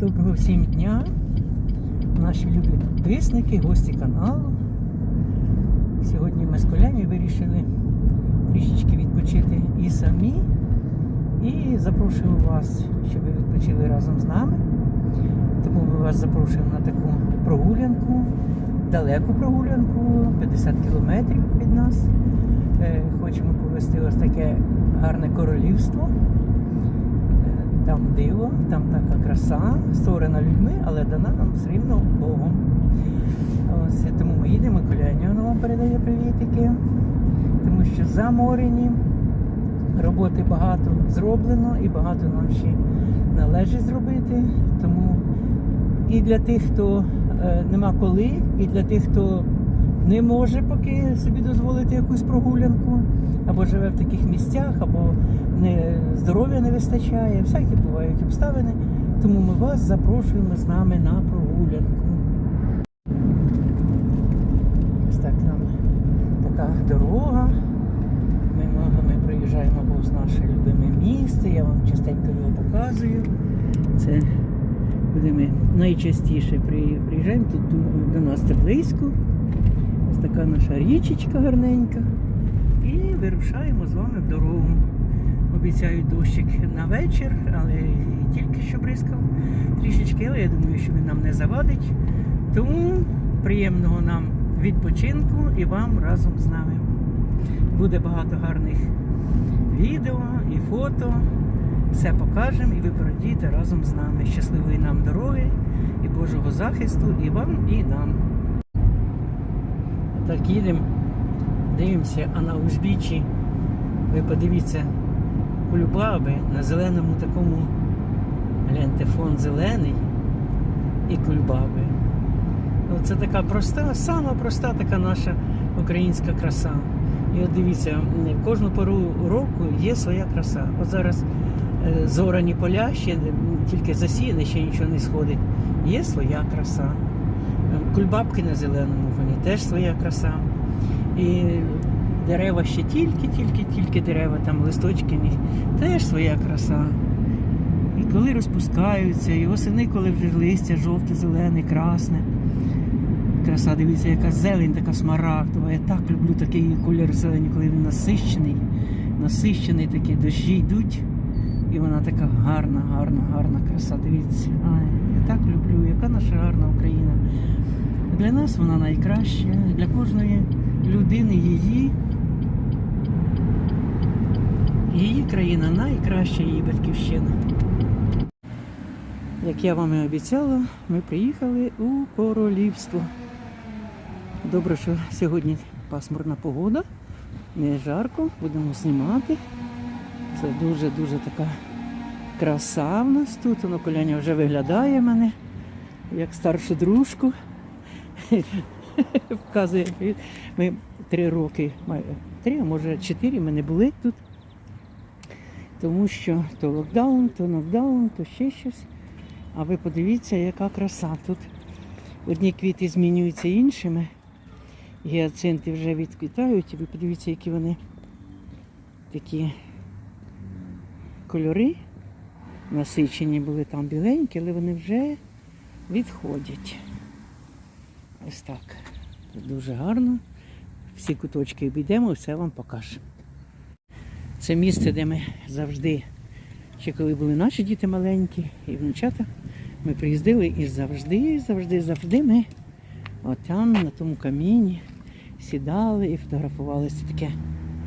Доброго всім дня, наші любі підписники, гості каналу. Сьогодні ми з колями вирішили трішечки відпочити і самі. І запрошуємо вас, щоб ви відпочили разом з нами. Тому ми вас запрошуємо на таку прогулянку, далеку прогулянку, 50 кілометрів від нас. Е, Хочемо повести ось таке гарне королівство. Там диво, там така краса, створена людьми, але дана нам все рівно Богом. Ось, тому ми їдемо, Колянівна вам передає привітики, тому що заморені, роботи багато зроблено і багато нам ще належить зробити. Тому і для тих, хто е, нема коли, і для тих, хто не може поки собі дозволити якусь прогулянку, або живе в таких місцях, або не, здоров'я не вистачає, всякі бувають обставини. Тому ми вас запрошуємо з нами на прогулянку. Ось так нам така дорога. Ми, ми, проїжджаємо повз наше любиме місце. Я вам частенько його показую. Це куди ми найчастіше приїжджаємо. Тут до нас це близько. Ось така наша річечка гарненька. І вирушаємо з вами в дорогу. Обіцяють дощик на вечір, але тільки що бризкав трішечки, але я думаю, що він нам не завадить. Тому приємного нам відпочинку і вам разом з нами. Буде багато гарних відео і фото. Все покажемо і ви порадієте разом з нами. Щасливої нам дороги і Божого захисту і вам, і нам. Так їдемо, дивимося, а на узбіччі ви подивіться кульбаби на зеленому такому гляньте, фон зелений і кульбаби. Ну, Це така проста, сама проста така наша українська краса. І от дивіться, в кожну пору року є своя краса. От зараз е, зорані поля, ще тільки засіяне, ще нічого не сходить. Є своя краса. Кульбабки на зеленому теж своя краса. І дерева ще тільки, тільки, тільки дерева, там листочки, теж своя краса. І коли розпускаються, і осени, коли вже листя жовте, зелене, красне. Краса, дивіться, яка зелень, така смарагдова. Я так люблю такий колір зелені, коли він насищений, насищений такий, дощі йдуть. І вона така гарна, гарна, гарна краса. Дивіться. Ай, я так люблю, яка наша гарна Україна. Для нас вона найкраща, для кожної людини її. Її країна найкраща, її батьківщина. Як я вам і обіцяла, ми приїхали у королівство. Добре, що сьогодні пасмурна погода, не жарко, будемо знімати. Це дуже-дуже така краса в нас тут. Воно коляня вже виглядає мене, як старшу дружку. Вказує, ми три роки, три, а може чотири ми не були тут. Тому що то локдаун, то нокдаун, то ще щось. А ви подивіться, яка краса. Тут одні квіти змінюються іншими. Гіацинти вже відквітають, і ви подивіться, які вони такі кольори насичені були там біленькі, але вони вже відходять. Ось так. Дуже гарно. Всі куточки обійдемо, все вам покажемо. Це місце, де ми завжди, ще коли були наші діти маленькі і внучата, ми приїздили і завжди, завжди, завжди ми отам на тому каміні сідали і фотографувалися таке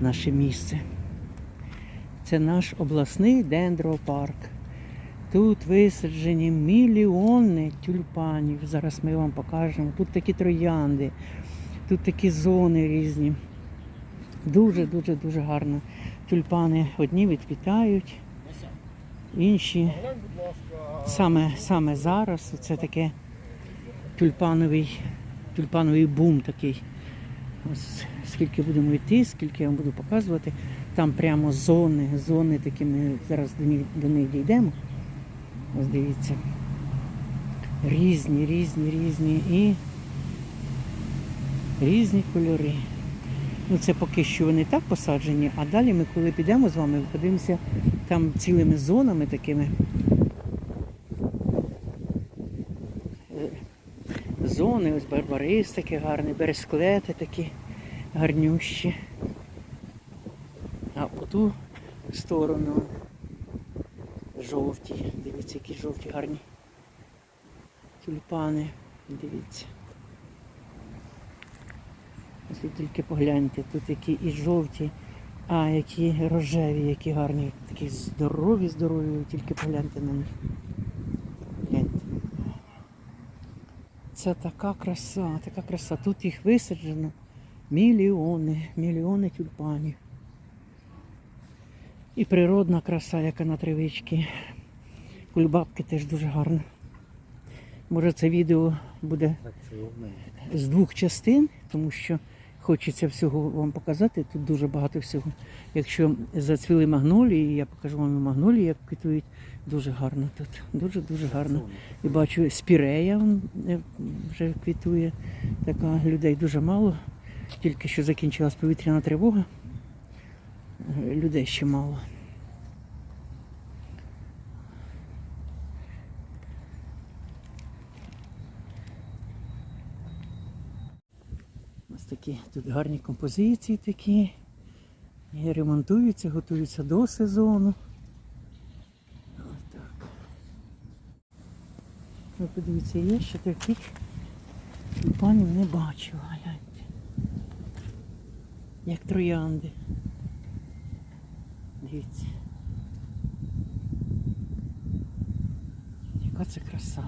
наше місце. Це наш обласний дендропарк. Тут висаджені мільйони тюльпанів. Зараз ми вам покажемо. Тут такі троянди, тут такі зони різні. Дуже-дуже дуже гарно. Тюльпани одні відквітають, інші саме, саме зараз це таке тюльпановий, тюльпановий бум такий. Ось скільки будемо йти, скільки я вам буду показувати. Там прямо зони, зони такі ми зараз до них, до них дійдемо. Ось дивіться. Різні, різні, різні і різні кольори. Ну це поки що вони так посаджені, а далі ми, коли підемо з вами, подивимося там цілими зонами такими. сезони, ось барбарис такий гарний, бересклети такі гарнющі. А по ту сторону жовті. Дивіться, які жовті гарні тюльпани. Дивіться. Ось тільки погляньте, тут які і жовті, а які рожеві, які гарні, такі здорові, здорові, тільки погляньте на них. Гляньте. Це така краса, така краса. Тут їх висаджено мільйони, мільйони тюльпанів. І природна краса, яка на тривичці. Кульбабки теж дуже гарно. Може це відео буде з двох частин, тому що хочеться всього вам показати. Тут дуже багато всього. Якщо зацвіли магнолії, я покажу вам магнолії, як квітують. Дуже гарно тут. Дуже-дуже гарно. І бачу, спірея е, вже квітує. Така людей дуже мало. Тільки що закінчилась повітряна тривога. Людей ще мало. Ось такі тут гарні композиції такі. І ремонтуються, готуються до сезону. Ось так. Ви подивіться, є ще таких тюльпанів не бачила, гляньте. Як троянди. Дивіться. Яка це краса.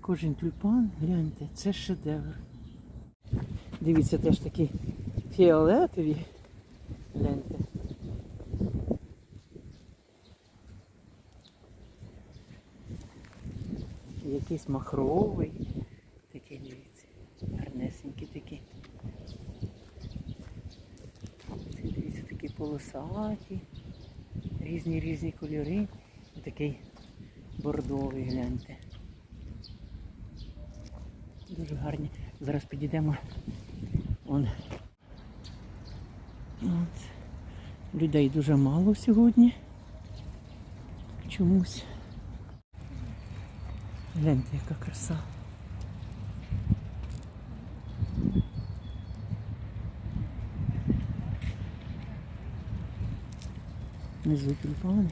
Кожен тюльпан, гляньте, це шедевр. Дивіться, теж такі фіолетові. Гляньте. Якийсь махровий. Такий, дивіться. Гарнесенький такі. Це, Дивіться, полосаті. Різні різні кольори. Такий бордовий, гляньте. Дуже гарні. Зараз підійдемо. Вон. От. Людей дуже мало сьогодні. Чомусь. Гляньте, яка краса. Внизу тюльпани.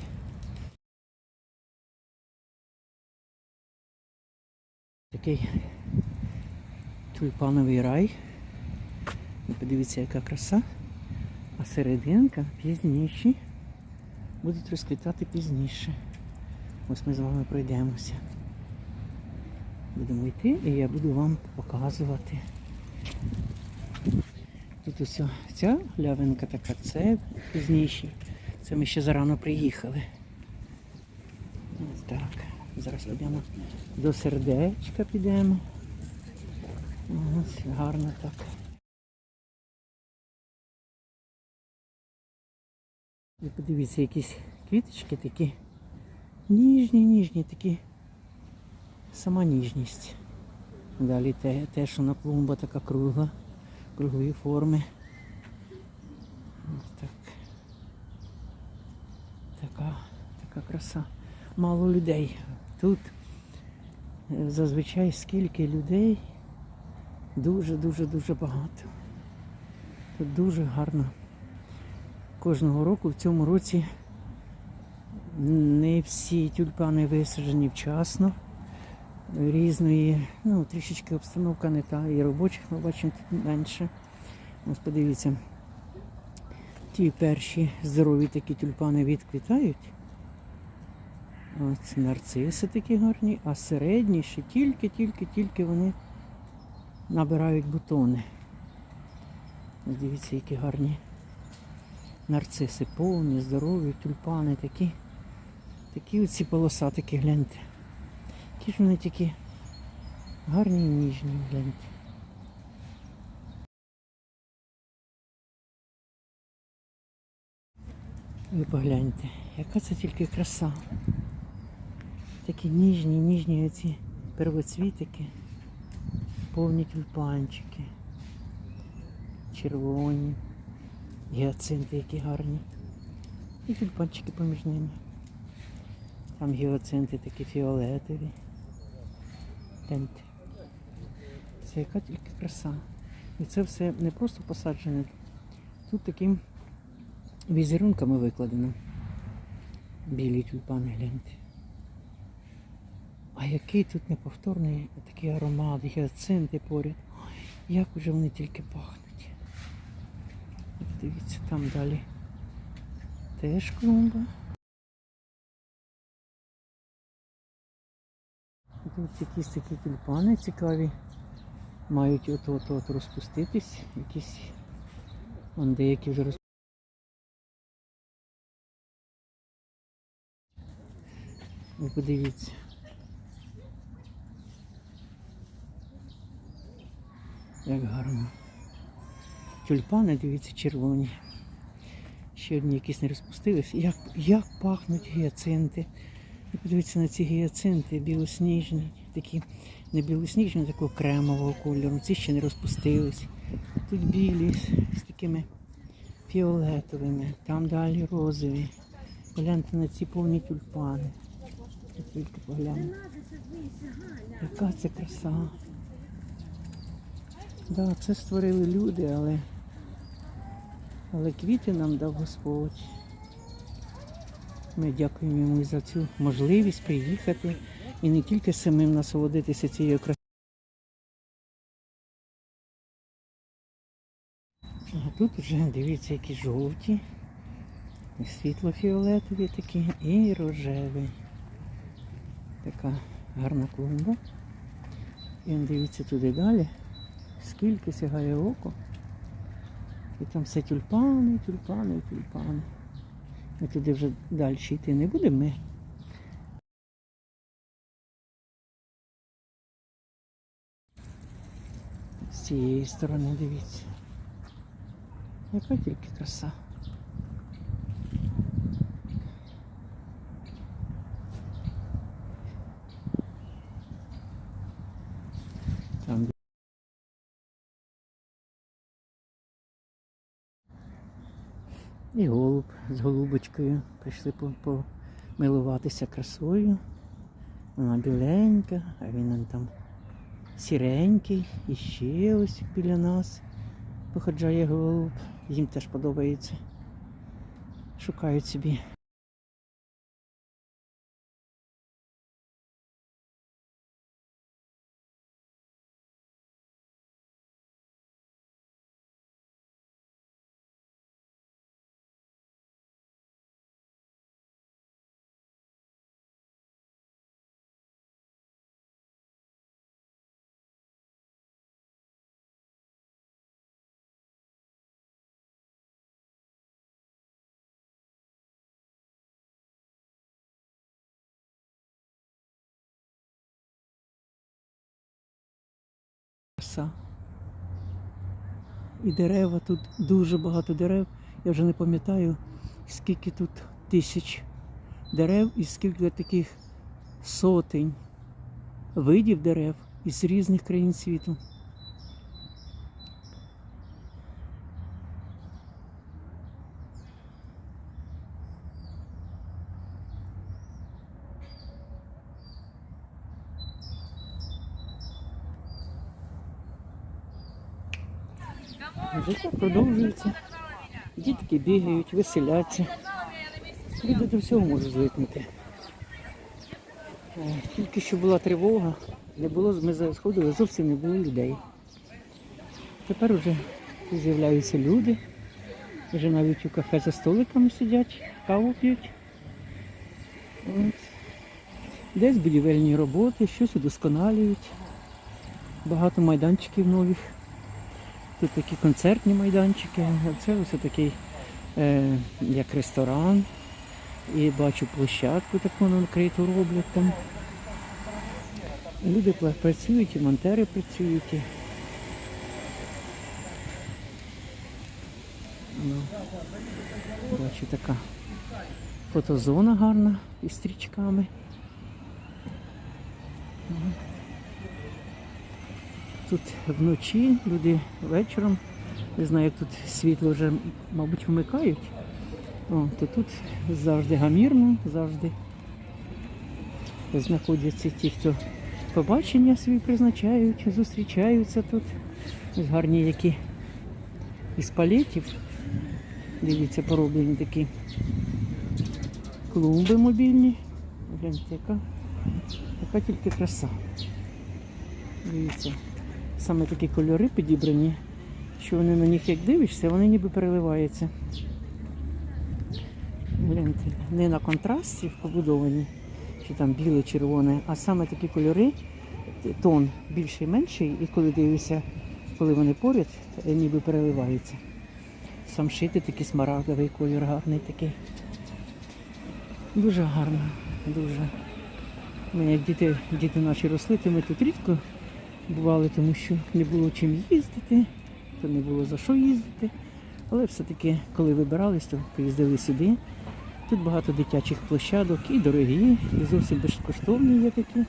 Такий тюльпановий рай. Подивіться, яка краса. А серединка пізніші. Будуть розквітати пізніше. Ось ми з вами пройдемося. Будемо йти і я буду вам показувати. Тут ось ця лявинка така, це пізніші. Це ми ще зарано приїхали. Ось так. Зараз підемо до сердечка підемо. Ось гарно так. Ви подивіться, якісь квіточки такі ніжні, ніжні, такі сама ніжність. Далі те, те що на клумба така кругла, круглої форми. Ось так. Така, така краса. Мало людей. Тут зазвичай скільки людей. Дуже-дуже-дуже багато. Тут дуже гарно. Кожного року в цьому році не всі тюльпани висаджені вчасно. Різної, ну, трішечки обстановка не та. І робочих ми бачимо тут менше. Ось подивіться. Ті перші здорові такі тюльпани відквітають. Ось нарциси такі гарні, а середні ще тільки-тільки-тільки вони набирають бутони. Дивіться, які гарні нарциси, повні, здорові, тюльпани такі. Такі оці полосатики, гляньте. Які ж вони такі гарні і ніжні, гляньте. Ви погляньте, яка це тільки краса. Такі ніжні, ніжні оці первоцвітики, повні тюльпанчики, червоні, гіацинти які гарні. І тюльпанчики поміж ними. Там гіацинти такі фіолетові. Гляньте. Це яка тільки краса. І це все не просто посаджене. Тут таким візерунками викладено. Білі тюльпани, гляньте. А який тут неповторний такий аромат, гіацинти поряд. Ой, як уже вони тільки пахнуть. Дивіться, там далі теж клумба. Тут якісь такі тюльпани цікаві. Мають от-от от розпуститись. Якісь вон деякі вже роз... Ви подивіться. Як гарно. Тюльпани, дивіться, червоні. Ще одні якісь не розпустились. Як, як пахнуть гіацинти. Ви подивіться на ці гіацинти білосніжні, такі не білосніжні, а такого кремового кольору. Ці ще не розпустились. Тут білі з, такими фіолетовими, там далі розові. Погляньте на ці повні тюльпани. Я Тільки погляньте. Яка це краса. Да, це створили люди, але, але квіти нам дав Господь. Ми дякуємо йому за цю можливість приїхати і не тільки самим насолодитися цією красою. А тут вже дивіться, які жовті, світло-фіолетові такі, і рожевий. Така гарна клумба. І он дивіться туди далі, скільки сягає око. І там все тюльпани, тюльпани, тюльпани. Ми туди вже далі йти не будемо. Ми з цієї сторони дивіться. Яка тільки краса. Там І голуб з голубочкою прийшли помилуватися красою. Вона біленька, а він там сіренький. І ще ось біля нас походжає голуб. Їм теж подобається. Шукають собі. Краса. І дерева тут дуже багато дерев. Я вже не пам'ятаю, скільки тут тисяч дерев і скільки таких сотень видів дерев із різних країн світу. Життя продовжується. Дітки бігають, веселяться. Люди до всього можуть звикнути. Е, Тільки що була тривога, не було, ми сходили, зовсім не було людей. Тепер вже з'являються люди. Вже навіть у кафе за столиками сидять, каву п'ють. От. Десь будівельні роботи, щось удосконалюють. Багато майданчиків нових. Тут такі концертні майданчики. А Це ось такий е, як ресторан. І бачу площадку таку накриту роблять там. Люди працюють, і монтери працюють. Ну, бачу така фотозона гарна із стрічками. Тут вночі люди вечором, не знаю, як тут світло вже, мабуть, вмикають. О, то тут завжди гамірно, завжди знаходяться ті, хто побачення свій призначають, зустрічаються тут. Ось гарні які із палетів. Дивіться, пороблені такі клумби мобільні. Гляньте, яка, яка тільки краса. Дивіться, саме такі кольори підібрані, що вони на них як дивишся, вони ніби переливаються. Гляньте, не на контрасті побудовані, чи там біле, червоне, а саме такі кольори, тон більший, менший, і коли дивишся, коли вони поряд, е, ніби переливаються. Сам шити такий смарагдовий колір гарний такий. Дуже гарно, дуже. Ми як діти, діти наші росли, то ми тут рідко бували, тому що не було чим їздити, то не було за що їздити. Але все-таки, коли вибирались, то поїздили сюди. Тут багато дитячих площадок і дорогі, і зовсім безкоштовні є такі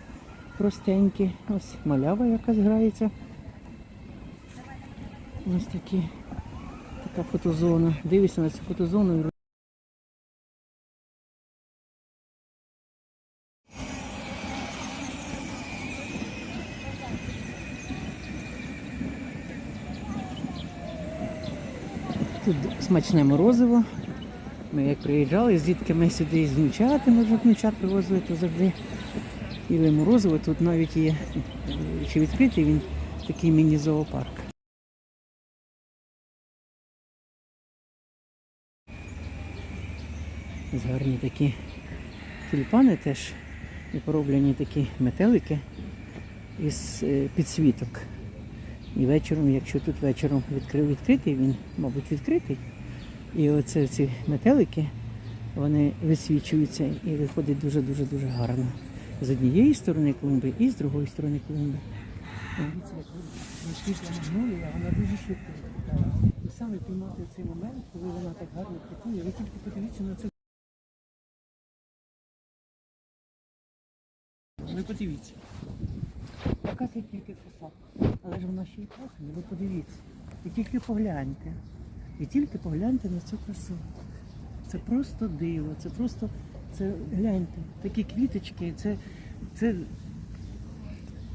простенькі. Ось малява якась грається. Ось такі, така фотозона. Дивишся на цю фотозону. і Тут смачне морозиво. Ми як приїжджали з дітками сюди з внучатами, вже внучат привозили, то завжди їли морозиво. Тут навіть є ще відкритий він такий міні-зоопарк. Гарні такі тюльпани теж і пороблені такі метелики із е, підсвіток. І вечором, якщо тут вечором відкрив відкритий, він, мабуть, відкритий. І оце ці метелики, вони висвічуються і виходить дуже-дуже дуже гарно. З однієї сторони клумби і з другої сторони клумби. Вона дуже швидко. І саме піймати цей момент, коли вона так гарно квітує, ви тільки подивіться на це. Ви подивіться. Яка це тільки краса. Але ж вона ще й пахне, ви подивіться. І тільки погляньте. І тільки погляньте на цю красу. Це просто диво, це просто, це гляньте, такі квіточки, це, це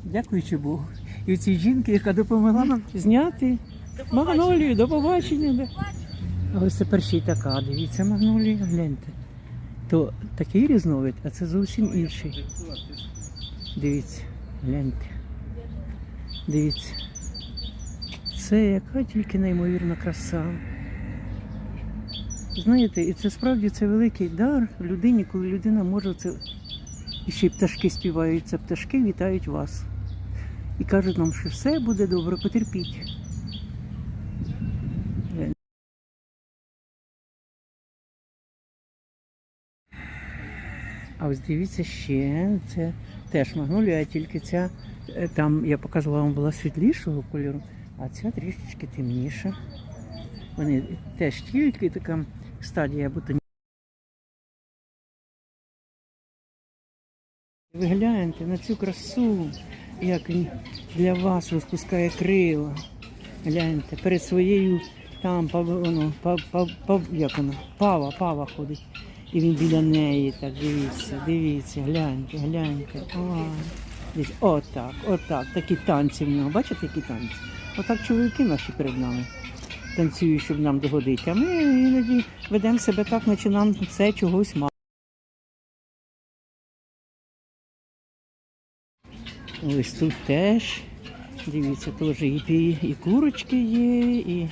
дякуючи Богу. І цій жінки, яка допомогла нам зняти магнолію, до побачення. А ось тепер ще й така, дивіться, магнолія, гляньте. То такий різновид, а це зовсім інший. Дивіться, гляньте. Дивіться. Це яка тільки неймовірна краса. Знаєте, і це справді це великий дар людині, коли людина може це. І ще й пташки співають, це пташки вітають вас. І кажуть нам, що все буде добре, потерпіть. А ось дивіться ще, це теж магнолія, тільки ця, е, там я показувала вам була світлішого кольору, а ця трішечки темніша. Вони теж тільки така стадія бутоні. Ви гляньте на цю красу, як він для вас розпускає крила. Гляньте, перед своєю там воно, пав, пав, пав, як воно, пава, пава ходить. І він біля неї, так дивіться, дивіться, гляньте, гляньте. Ой. Дивіться, Отак, отак, такі танці в нього. Бачите, які танці? Отак чоловіки наші перед нами танцюють, щоб нам догодити. А ми іноді ведемо себе так, наче нам все чогось мало. Ось тут теж. Дивіться, теж і, і курочки є, і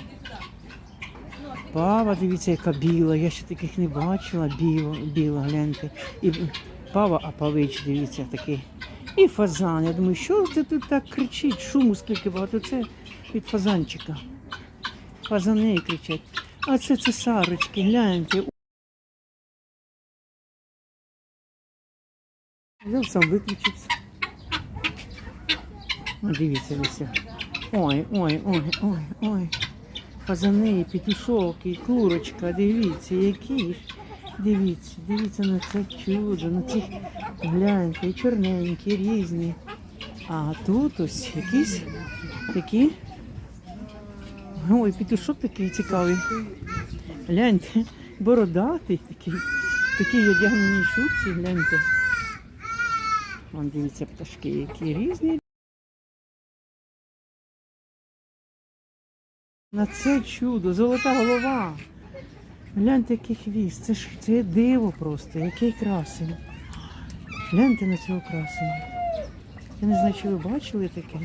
пава, дивіться, яка біла. Я ще таких не бачила. Біла, біла, гляньте. І пава, а павич, дивіться, такий. І фазан. Я думаю, що це тут так кричить? Шуму скільки багато. Це від фазанчика. Фазани кричать. А це цесарочки, гляньте. Я сам виключився. Ну, Дивіться, дивіться. Ой, ой, ой, ой, ой. Фазани, петушок і курочка, дивіться, які. Дивіться, дивіться на це чудо, на цих гляньте, чорненькі, різні. А тут ось якісь такі. Ой, петушок такий цікавий. Гляньте, бородатий такий, такий одягнений шубці, гляньте. Вон дивіться пташки, які різні. На це чудо, золота голова. Гляньте, який хвіст. Це ж це диво просто, який красень. Гляньте на цього красення. Я не знаю, чи ви бачили таке.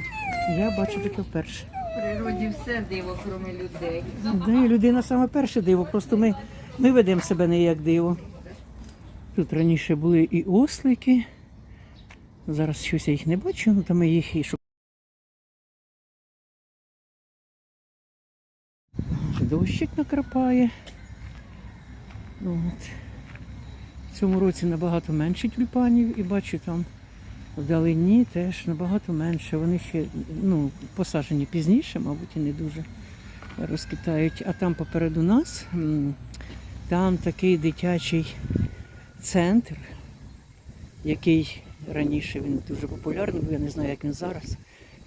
Я бачу таке вперше. Природі все диво, крім людей. Да, людина саме перше диво, просто ми, ми ведемо себе не як диво. Тут раніше були і ослики. Зараз щось я їх не бачу, ну там ми їх і шукаємо. Дощик накрапає. От. В цьому році набагато менше тюльпанів і бачу там вдалині теж набагато менше. Вони ще ну, посаджені пізніше, мабуть, і не дуже розкитають. А там попереду нас, там такий дитячий центр, який раніше він дуже популярний, був, я не знаю, як він зараз.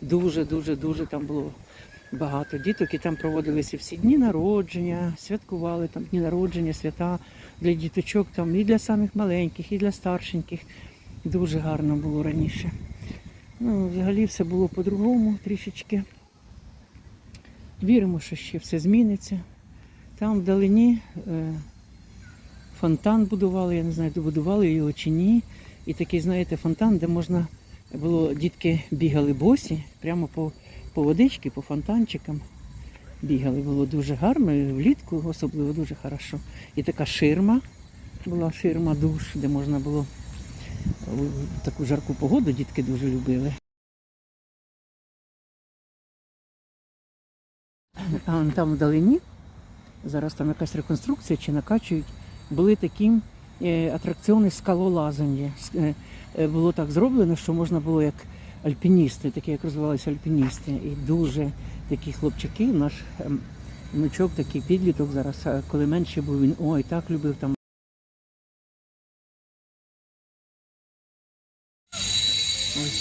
Дуже, дуже, дуже там було багато діток, і там проводилися всі дні народження, святкували там дні народження, свята для діточок, там і для самих маленьких, і для старшеньких. Дуже гарно було раніше. Ну, взагалі все було по-другому трішечки. Віримо, що ще все зміниться. Там вдалині е, фонтан будували, я не знаю, добудували його чи ні. І такий, знаєте, фонтан, де можна було, дітки бігали босі, прямо по, по водички, по фонтанчикам. Бігали, було дуже гарно, і влітку особливо дуже хорошо. І така ширма, була ширма душ, де можна було таку жарку погоду дітки дуже любили. А вон там вдалині, зараз там якась реконструкція чи накачують, були такі е, атракціони скалолазання. Е, е, Було так зроблено, що можна було як альпіністи, такі як розвивалися альпіністи. І дуже такі хлопчаки, наш ем, внучок, такий підліток зараз, коли менше був, він ой, так любив там.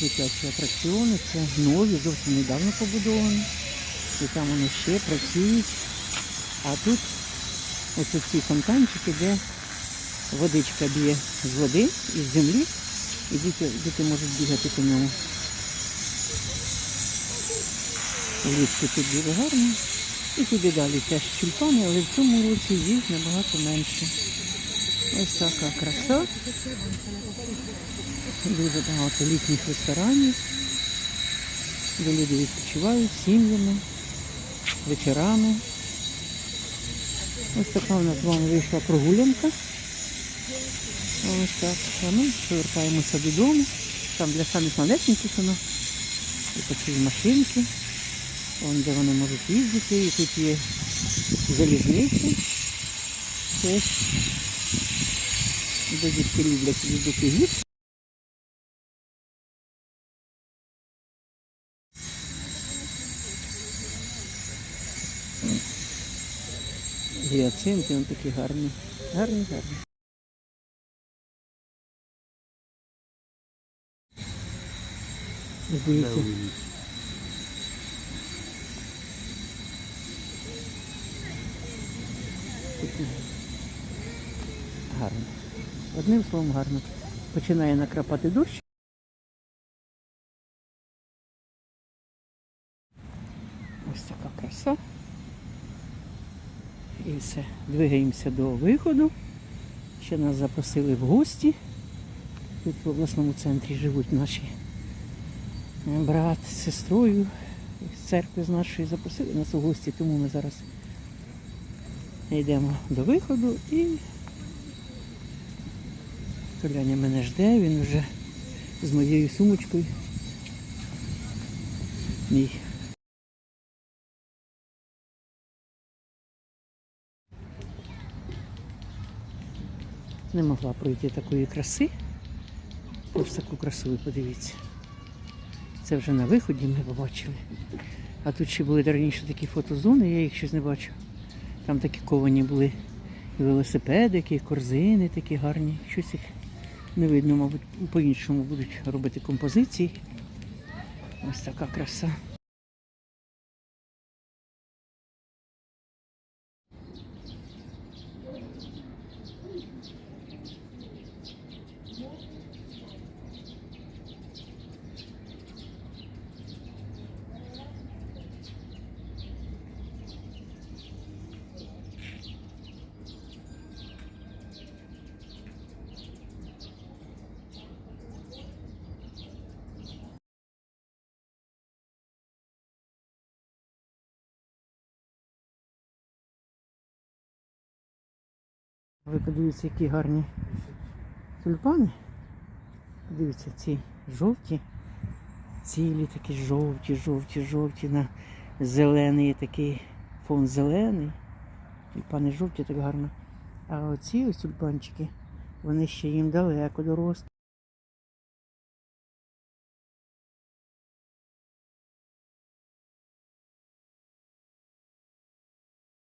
Дитячі атракціони, це нові, зовсім недавно побудовані. І там вони ще працюють. А тут ось ці фонтанчики, де водичка б'є з води із землі, і діти, діти можуть бігати по ньому. Влітку тут дуже гарно. І туди далі теж тюльпани, але в цьому році їх набагато менше. Ось така краса. Дуже багато літніх ресторанів, де люди відпочивають сім'ями, вечорами. Ось така в нас з вами вийшла прогулянка. Ось так. А повертаємося додому. Там для самих малесеньких воно. І такі машинки. Вон де вони можуть їздити. І тут є залізниці. Теж. Де дітки люблять їздити гірше. Гіацинти, він такі гарні. Гарні, гарні. Дивіться. Такі Гарно. Одним словом гарно. Починає накрапати дощ. Ось така краса. І все. Двигаємося до виходу. Ще нас запросили в гості. Тут в обласному центрі живуть наші брат з сестрою з церкви з нашої запросили нас у гості, тому ми зараз йдемо до виходу і Толяня мене жде, він вже з моєю сумочкою. Мій не могла пройти такої краси. Ось таку красу ви подивіться. Це вже на виході ми побачили. А тут ще були раніше такі фотозони, я їх щось не бачу. Там такі ковані були і велосипедики, і корзини такі гарні. Щось їх не видно, мабуть, по-іншому будуть робити композиції. Ось така краса. Ви подивіться, які гарні тюльпани. Подивіться, ці жовті, цілі такі жовті, жовті, жовті на зелений такий фон зелений. Тюльпани жовті так гарно. А оці ось тюльпанчики, вони ще їм далеко до росту.